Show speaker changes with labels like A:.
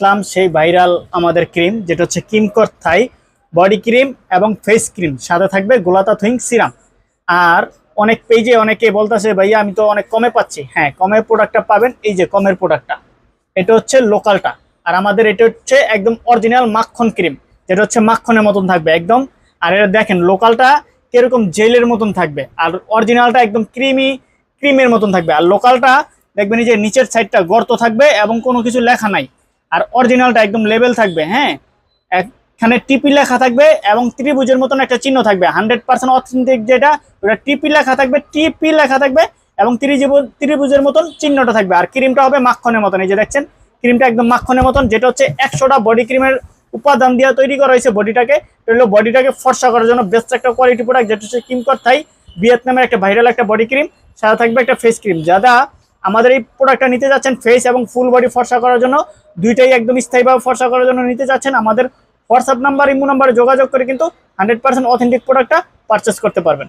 A: আসলাম সেই ভাইরাল আমাদের ক্রিম, যেটা হচ্ছে কিমকর থাই, বডি ক্রিম এবং ফেস ক্রিম। সাথে থাকবে গোলাতা থুইং সিরাম। আর অনেক পেজে অনেকে বলতেছে, ভাইয়া, আমি তো অনেক কমে পাচ্ছি। হ্যাঁ কমের প্রোডাক্টটা পাবেন, এই যে কমের প্রোডাক্টটা এটা হচ্ছে লোকালটা আর আমাদের এটা হচ্ছে একদম অরিজিনাল মাখন ক্রিম, যেটা হচ্ছে মাখনের মতন থাকবে একদম। আর এটা দেখেন লোকালটা কীরকম জেলের মতন থাকবে, আর অরিজিনালটা একদম ক্রিমি ক্রিমের মতন থাকবে। আর লোকালটা দেখবেন এই যে নিচের সাইডটা গর্ত থাকবে এবং কোনো কিছু লেখা নাই। আর অরিজিনালটা একদম লেভেল থাকবে হ্যাঁ? এখানে টিপি লেখা থাকবে এবং ত্রিভুজের মতন একটা চিহ্ন থাকবে হান্ড্রেড পার্সেন্ট অথেন্টিক যেটা, ওটা টিপি লেখা থাকবে টিপি লেখা থাকবে এবং ত্রিভুজ, ত্রিভুজের মতন চিহ্নটা থাকবে। আর ক্রিমটা হবে মাখনের মতন, এই যে দেখছেন ক্রিমটা একদম মাখনের মতন, যেটা হচ্ছে একশোটা বডি ক্রিমের উপাদান দিয়ে তৈরি করা হয়েছে বডিটাকে হলো বডিটাকে ফর্সা করার জন্য বেস্ট একটা কোয়ালিটি প্রোডাক্ট যেটা হচ্ছে কিমকর থাই, ভিয়েতনামের একটা ভাইরাল একটা বডি ক্রিম সাথে থাকবে একটা ফেস ক্রিম যারা আমাদের এই প্রোডাক্টটা নিতে যাচ্ছেন ফেস এবং ফুল বডি ফর্সা করার জন্য। দুইটাই একদম স্থায়ীভাবে ফর্সা করার জন্য নিতে যাচ্ছেন। আমাদের হোয়াটসঅ্যাপ নাম্বার ইমো নাম্বারে যোগাযোগ করে কিন্তু হান্ড্রেড পার্সেন্ট অথেন্টিক প্রোডাক্টটা পারচেস করতে পারবেন।